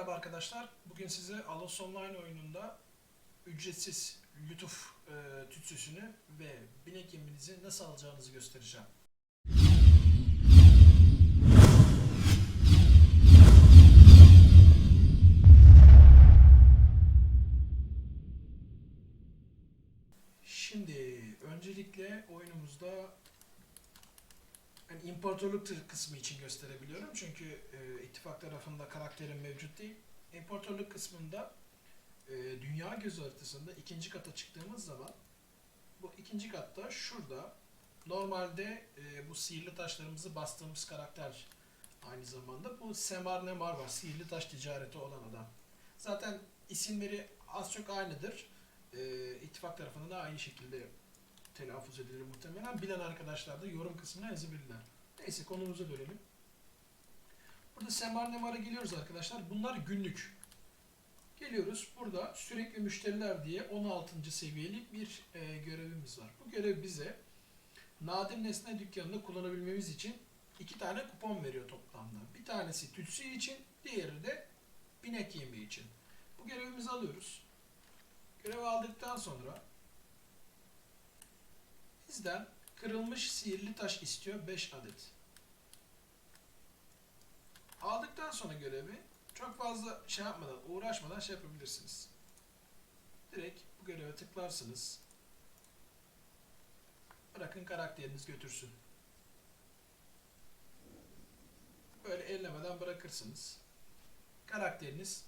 merhaba arkadaşlar. Bugün size Alos Online oyununda ücretsiz lütuf e, tütsüsünü ve binek yeminizi nasıl alacağınızı göstereceğim. Şimdi öncelikle oyunumuzda imparatorluk kısmı için gösterebiliyorum. Çünkü e, ittifak tarafında karakterim mevcut değil. İmparatorluk kısmında e, dünya gözü haritasında ikinci kata çıktığımız zaman bu ikinci katta şurada normalde e, bu sihirli taşlarımızı bastığımız karakter aynı zamanda bu Semar Nemar var. Sihirli taş ticareti olan adam. Zaten isimleri az çok aynıdır. E, ittifak tarafında da aynı şekilde telaffuz edilir muhtemelen. Bilen arkadaşlar da yorum kısmına yazabilirler. Neyse konumuza dönelim. Burada Semar Nemar'a geliyoruz arkadaşlar. Bunlar günlük. Geliyoruz. Burada sürekli müşteriler diye 16. seviyelik bir e, görevimiz var. Bu görev bize nadir nesne dükkanını kullanabilmemiz için iki tane kupon veriyor toplamda. Bir tanesi tütsü için, diğeri de binek yemi için. Bu görevimizi alıyoruz. Görevi aldıktan sonra Bizden kırılmış sihirli taş istiyor 5 adet. Aldıktan sonra görevi çok fazla şey yapmadan, uğraşmadan şey yapabilirsiniz. Direkt bu göreve tıklarsınız. Bırakın karakteriniz götürsün. Böyle ellemeden bırakırsınız. Karakteriniz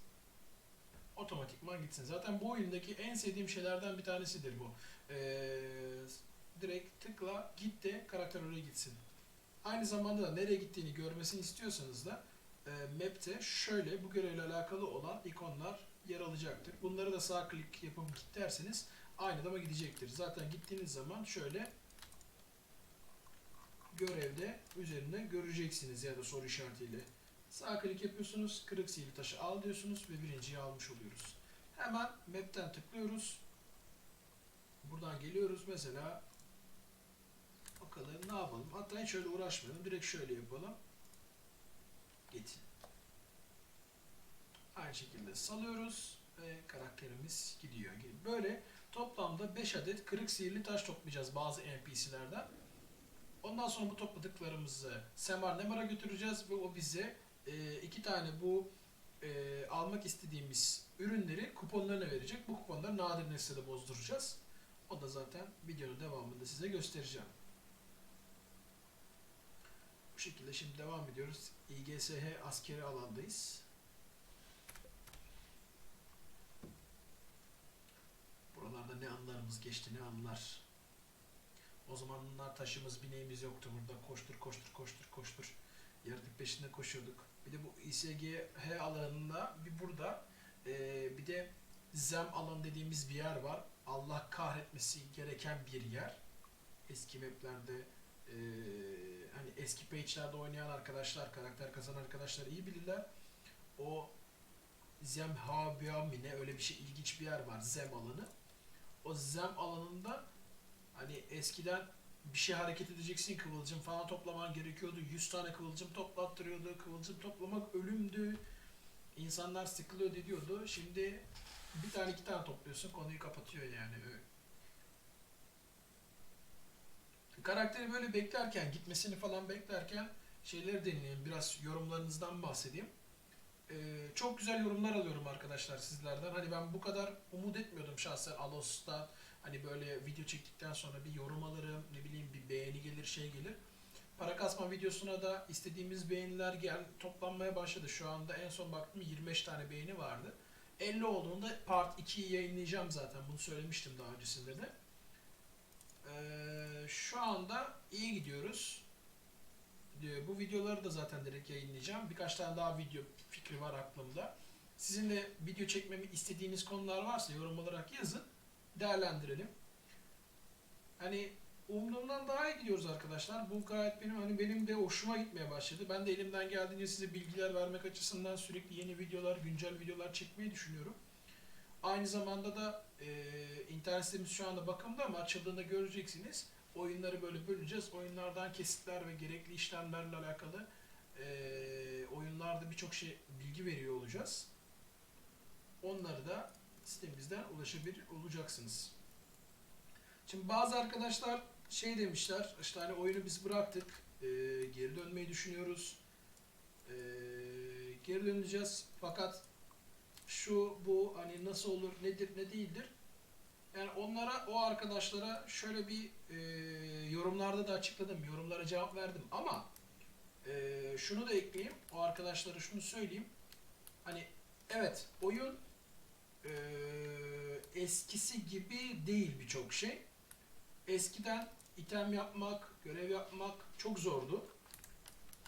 otomatikman gitsin. Zaten bu oyundaki en sevdiğim şeylerden bir tanesidir bu. Ee, direkt tıkla git de karakter oraya gitsin. Aynı zamanda da nereye gittiğini görmesini istiyorsanız da e, map'te şöyle bu görevle alakalı olan ikonlar yer alacaktır. Bunları da sağ klik yapıp git derseniz aynı adama gidecektir. Zaten gittiğiniz zaman şöyle görevde üzerinde göreceksiniz ya da soru işaretiyle. Sağ klik yapıyorsunuz, kırık sihirli taşı al diyorsunuz ve birinciyi almış oluyoruz. Hemen map'ten tıklıyoruz. Buradan geliyoruz mesela Bakalım ne yapalım. Hatta hiç öyle uğraşmayalım. Direkt şöyle yapalım. Git. Aynı şekilde salıyoruz ve karakterimiz gidiyor. Böyle toplamda 5 adet kırık sihirli taş toplayacağız bazı NPC'lerden. Ondan sonra bu topladıklarımızı Semar Nemar'a götüreceğiz ve o bize e, iki tane bu e, almak istediğimiz ürünleri kuponlarına verecek. Bu kuponları nadir nesnede bozduracağız. O da zaten videonun devamında size göstereceğim. Şekilde şimdi devam ediyoruz. İGSH askeri alandayız. Buralarda ne anlarımız geçti ne anlar. O zamanlar taşımız bineğimiz yoktu burada. Koştur koştur koştur koştur. Yaratık peşinde koşuyorduk. Bir de bu İSGH alanında bir burada eee, bir de Zem alan dediğimiz bir yer var. Allah kahretmesi gereken bir yer. Eski maplerde eee hani eski page'lerde oynayan arkadaşlar, karakter kazanan arkadaşlar iyi bilirler. O Zemhabia mi ne öyle bir şey ilginç bir yer var Zem alanı. O Zem alanında hani eskiden bir şey hareket edeceksin kıvılcım falan toplaman gerekiyordu. 100 tane kıvılcım toplattırıyordu. Kıvılcım toplamak ölümdü. İnsanlar sıkılıyor diyordu. Şimdi bir tane iki tane topluyorsun konuyu kapatıyor yani. Karakteri böyle beklerken, gitmesini falan beklerken şeyleri dinleyin. Biraz yorumlarınızdan bahsedeyim. Ee, çok güzel yorumlar alıyorum arkadaşlar sizlerden. Hani ben bu kadar umut etmiyordum şahsen Alos'ta. Hani böyle video çektikten sonra bir yorum alırım, ne bileyim bir beğeni gelir, şey gelir. Para kasma videosuna da istediğimiz beğeniler gel toplanmaya başladı. Şu anda en son baktım 25 tane beğeni vardı. 50 olduğunda part 2'yi yayınlayacağım zaten. Bunu söylemiştim daha öncesinde de. Ee, şu anda iyi gidiyoruz. Ee, Bu videoları da zaten direkt yayınlayacağım. Birkaç tane daha video fikri var aklımda. Sizin de video çekmemi istediğiniz konular varsa yorum olarak yazın. Değerlendirelim. Hani umduğumdan daha iyi gidiyoruz arkadaşlar. Bu gayet benim hani benim de hoşuma gitmeye başladı. Ben de elimden geldiğince size bilgiler vermek açısından sürekli yeni videolar, güncel videolar çekmeyi düşünüyorum. Aynı zamanda da e, internet sitemiz şu anda bakımda ama açıldığında göreceksiniz. Oyunları böyle böleceğiz. Oyunlardan kesitler ve gerekli işlemlerle alakalı e, oyunlarda birçok şey bilgi veriyor olacağız. onları da sitemizden ulaşabilir olacaksınız. Şimdi bazı arkadaşlar şey demişler, işte hani oyunu biz bıraktık, e, geri dönmeyi düşünüyoruz. E, geri döneceğiz fakat şu bu hani nasıl olur, nedir, ne değildir. Yani onlara, o arkadaşlara şöyle bir e, yorumlarda da açıkladım, yorumlara cevap verdim ama e, şunu da ekleyeyim, o arkadaşlara şunu söyleyeyim. Hani evet oyun e, eskisi gibi değil birçok şey. Eskiden item yapmak, görev yapmak çok zordu.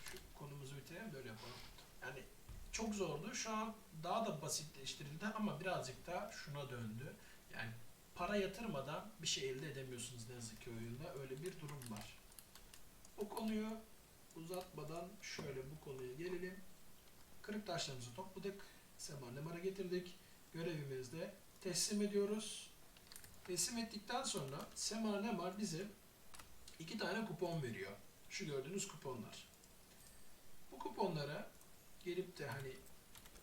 Şu konumuzu bitirelim böyle yapalım. Yani çok zordu. Şu an daha da basitleştirildi ama birazcık da şuna döndü. Yani para yatırmadan bir şey elde edemiyorsunuz ne yazık ki oyunda. Öyle bir durum var. Bu konuyu uzatmadan şöyle bu konuya gelelim. Kırık taşlarımızı topladık. Semar Nemar'a getirdik. Görevimizde teslim ediyoruz. Teslim ettikten sonra Semar Nemar bize iki tane kupon veriyor. Şu gördüğünüz kuponlar. Bu kuponlara gelip de hani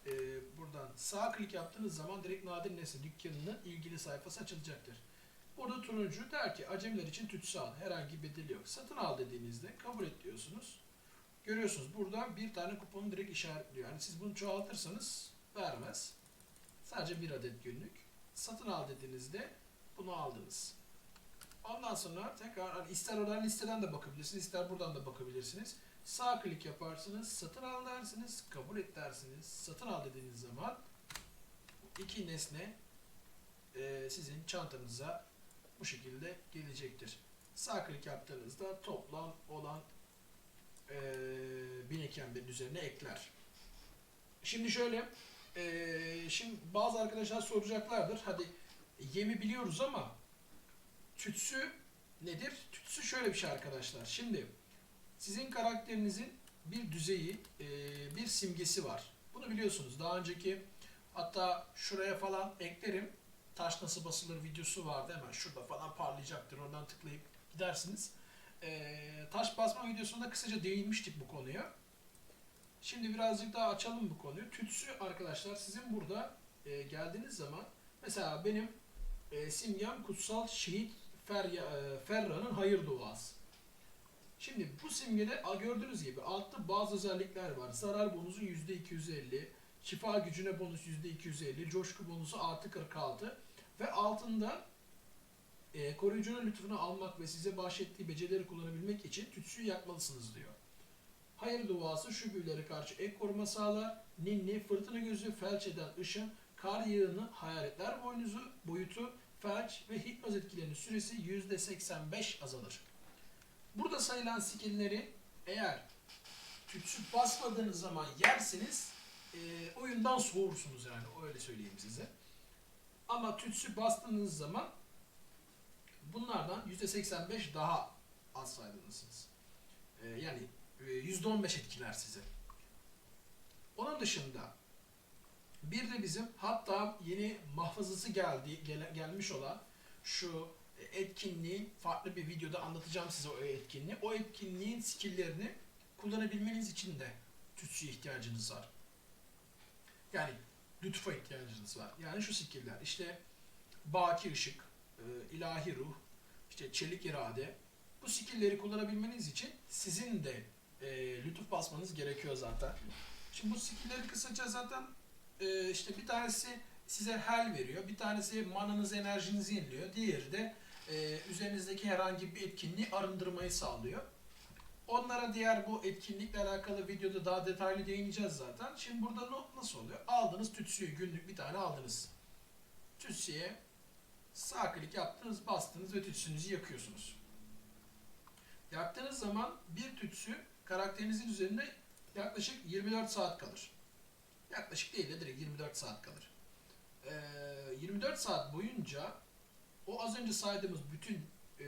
e, buradan sağ klik yaptığınız zaman direkt Nadir Nesne dükkanının ilgili sayfası açılacaktır. Burada turuncu der ki acemiler için tütsü al. Herhangi bir bedeli yok. Satın al dediğinizde kabul et diyorsunuz. Görüyorsunuz burada bir tane kuponu direkt işaretliyor. Yani siz bunu çoğaltırsanız vermez. Sadece bir adet günlük. Satın al dediğinizde bunu aldınız. Ondan sonra tekrar hani ister oradan listeden de bakabilirsiniz, ister buradan da bakabilirsiniz. Sağ klik yaparsınız, satın al dersiniz, kabul et dersiniz. Satın al dediğiniz zaman iki nesne e, sizin çantanıza bu şekilde gelecektir. Sağ klik yaptığınızda toplam olan e, binek yemlerin üzerine ekler. Şimdi şöyle, e, şimdi bazı arkadaşlar soracaklardır. Hadi yemi biliyoruz ama tütsü nedir? Tütsü şöyle bir şey arkadaşlar. Şimdi sizin karakterinizin bir düzeyi, e, bir simgesi var. Bunu biliyorsunuz. Daha önceki hatta şuraya falan eklerim. Taş nasıl basılır videosu vardı. Hemen şurada falan parlayacaktır. Oradan tıklayıp gidersiniz. E, taş basma videosunda kısaca değinmiştik bu konuya. Şimdi birazcık daha açalım bu konuyu. Tütsü arkadaşlar sizin burada e, geldiğiniz zaman mesela benim e, simgem kutsal şehit Ferya, Ferra'nın hayır duası. Şimdi bu simgede gördüğünüz gibi altta bazı özellikler var. Zarar bonusu %250, şifa gücüne bonus %250, coşku bonusu artı 46 ve altında e, koruyucunun lütfunu almak ve size bahşettiği becerileri kullanabilmek için tütsüyü yakmalısınız diyor. Hayır duası şu büyülere karşı ek koruma sağlar. Ninni, fırtına gözü, felç eden ışın, kar yığını, hayaletler boynuzu, boyutu, felç ve hipnoz etkilerinin süresi %85 azalır. Burada sayılan skillleri eğer tütsü basmadığınız zaman yerseniz e, oyundan soğursunuz yani öyle söyleyeyim size. Ama tütsü bastığınız zaman bunlardan %85 daha az faydalanırsınız. E, yani e, %15 etkiler sizi. Onun dışında bir de bizim hatta yeni mahfazası geldi gele- gelmiş olan şu etkinliğin farklı bir videoda anlatacağım size o etkinliği. O etkinliğin skill'lerini kullanabilmeniz için de tütsüye ihtiyacınız var. Yani lütfa ihtiyacınız var. Yani şu skill'ler işte baki ışık, e, ilahi ruh, işte çelik irade. Bu skill'leri kullanabilmeniz için sizin de e, lütuf basmanız gerekiyor zaten. Şimdi bu skill'leri kısaca zaten e, işte bir tanesi size hel veriyor, bir tanesi mananızı, enerjinizi yeniliyor, diğeri de e, üzerinizdeki herhangi bir etkinliği arındırmayı sağlıyor. Onlara diğer bu etkinlikle alakalı videoda daha detaylı değineceğiz zaten. Şimdi burada no- nasıl oluyor? Aldınız tütsüyü, günlük bir tane aldınız. Tütsüye sağ klik yaptınız, bastınız ve tütsünüzü yakıyorsunuz. Yaktığınız zaman bir tütsü karakterinizin üzerinde yaklaşık 24 saat kalır. Yaklaşık değil de direkt 24 saat kalır. Ee, 24 saat boyunca o az önce saydığımız bütün e,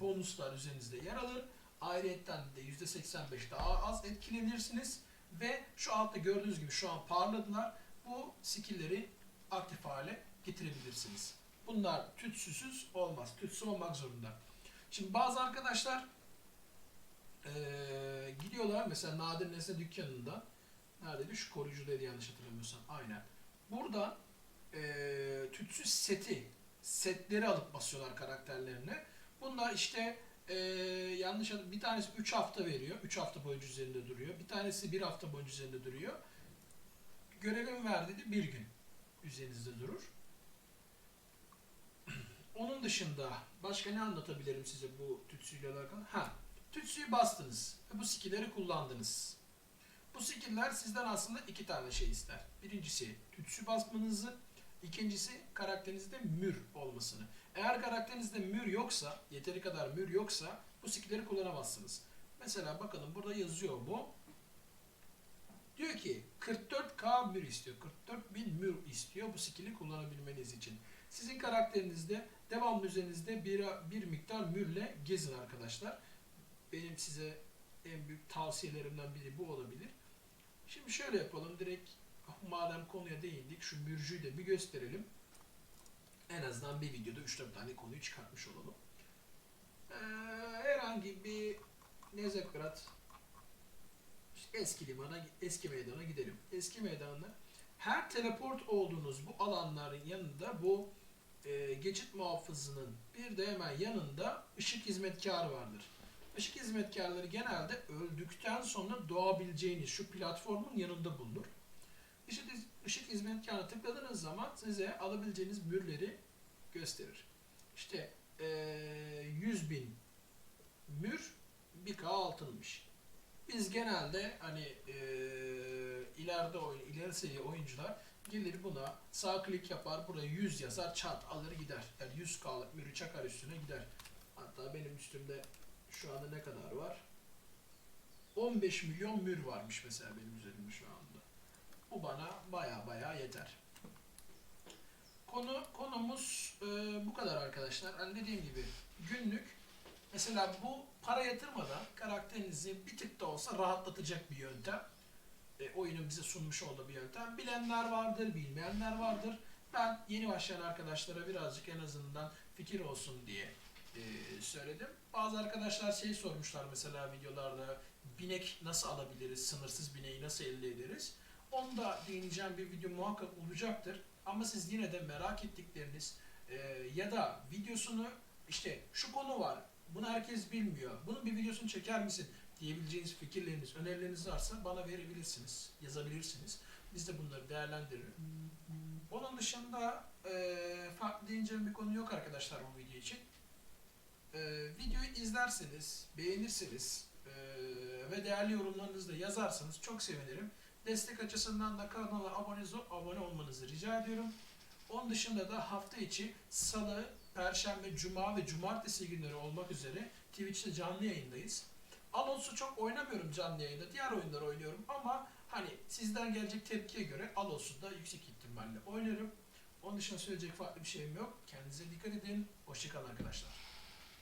bonuslar üzerinizde yer alır. Ayrıyetten de %85 daha az etkilenirsiniz ve şu altta gördüğünüz gibi şu an parladılar. Bu skill'leri aktif hale getirebilirsiniz. Bunlar tütsüsüz olmaz. Tütsü olmak zorunda. Şimdi bazı arkadaşlar eee, gidiyorlar mesela Nadir Nesne dükkanında neredeydi? Şu koruyucudaydı yanlış hatırlamıyorsam. Aynen. Buradan e, tütsüz seti, setleri alıp basıyorlar karakterlerine. Bunlar işte e, yanlış bir tanesi 3 hafta veriyor. 3 hafta boyunca üzerinde duruyor. Bir tanesi 1 hafta boyunca üzerinde duruyor. Görevin verdiği de bir gün üzerinizde durur. Onun dışında başka ne anlatabilirim size bu tütsüyle alakalı? Ha, tütsüyü bastınız ve bu skill'leri kullandınız. Bu skill'ler sizden aslında iki tane şey ister. Birincisi tütsü basmanızı, ikincisi karakterinizde mür olmasını. Eğer karakterinizde mür yoksa, yeteri kadar mür yoksa bu skill'leri kullanamazsınız. Mesela bakalım burada yazıyor bu. Diyor ki 44k mür istiyor. 44 bin mür istiyor bu skill'i kullanabilmeniz için. Sizin karakterinizde devamlı üzerinizde bir, bir miktar mürle gezin arkadaşlar. Benim size en büyük tavsiyelerimden biri bu olabilir. Şimdi şöyle yapalım. Direkt madem konuya değindik şu mürcüyü de bir gösterelim. En azından bir videoda 3-4 tane konuyu çıkartmış olalım. Ee, herhangi bir Nezekrat işte eski limana, eski meydana gidelim. Eski meydanda her teleport olduğunuz bu alanların yanında bu e, geçit muhafızının bir de hemen yanında ışık hizmetkarı vardır. Işık hizmetkarları genelde öldükten sonra doğabileceğiniz şu platformun yanında bulunur. Işık, ışık hizmetkarına tıkladığınız zaman size alabileceğiniz mürleri gösterir. İşte e, 100 bin mür 1K altınmış. Biz genelde hani e, ileride oyun, ileri seviye oyuncular gelir buna sağ klik yapar, buraya 100 yazar, çat alır gider. Yani 100K'lık mürü çakar üstüne gider. Hatta benim üstümde şu anda ne kadar var? 15 milyon mür varmış mesela benim üzerimde şu anda. Bu bana baya baya yeter. Konu konumuz e, bu kadar arkadaşlar. Hani dediğim gibi günlük mesela bu para yatırmadan karakterinizi bir tık da olsa rahatlatacak bir yöntem. E, oyunun bize sunmuş olduğu bir yöntem. Bilenler vardır, bilmeyenler vardır. Ben yeni başlayan arkadaşlara birazcık en azından fikir olsun diye e, söyledim. Bazı arkadaşlar şey sormuşlar mesela videolarda binek nasıl alabiliriz, sınırsız bineği nasıl elde ederiz? Onu da değineceğim bir video muhakkak olacaktır. Ama siz yine de merak ettikleriniz e, ya da videosunu işte şu konu var, bunu herkes bilmiyor, bunun bir videosunu çeker misin diyebileceğiniz fikirleriniz, önerileriniz varsa bana verebilirsiniz, yazabilirsiniz. Biz de bunları değerlendiririz. Onun dışında e, farklı değineceğim bir konu yok arkadaşlar bu video için. E, videoyu izlerseniz, beğenirseniz e, ve değerli yorumlarınızı da yazarsanız çok sevinirim. Destek açısından da kanala abone, abone olmanızı rica ediyorum. Onun dışında da hafta içi salı, perşembe, cuma ve cumartesi günleri olmak üzere Twitch'te canlı yayındayız. Alons'u çok oynamıyorum canlı yayında. Diğer oyunları oynuyorum ama hani sizden gelecek tepkiye göre Alons'u da yüksek ihtimalle oynarım. Onun dışında söyleyecek farklı bir şeyim yok. Kendinize dikkat edin. Hoşçakalın arkadaşlar.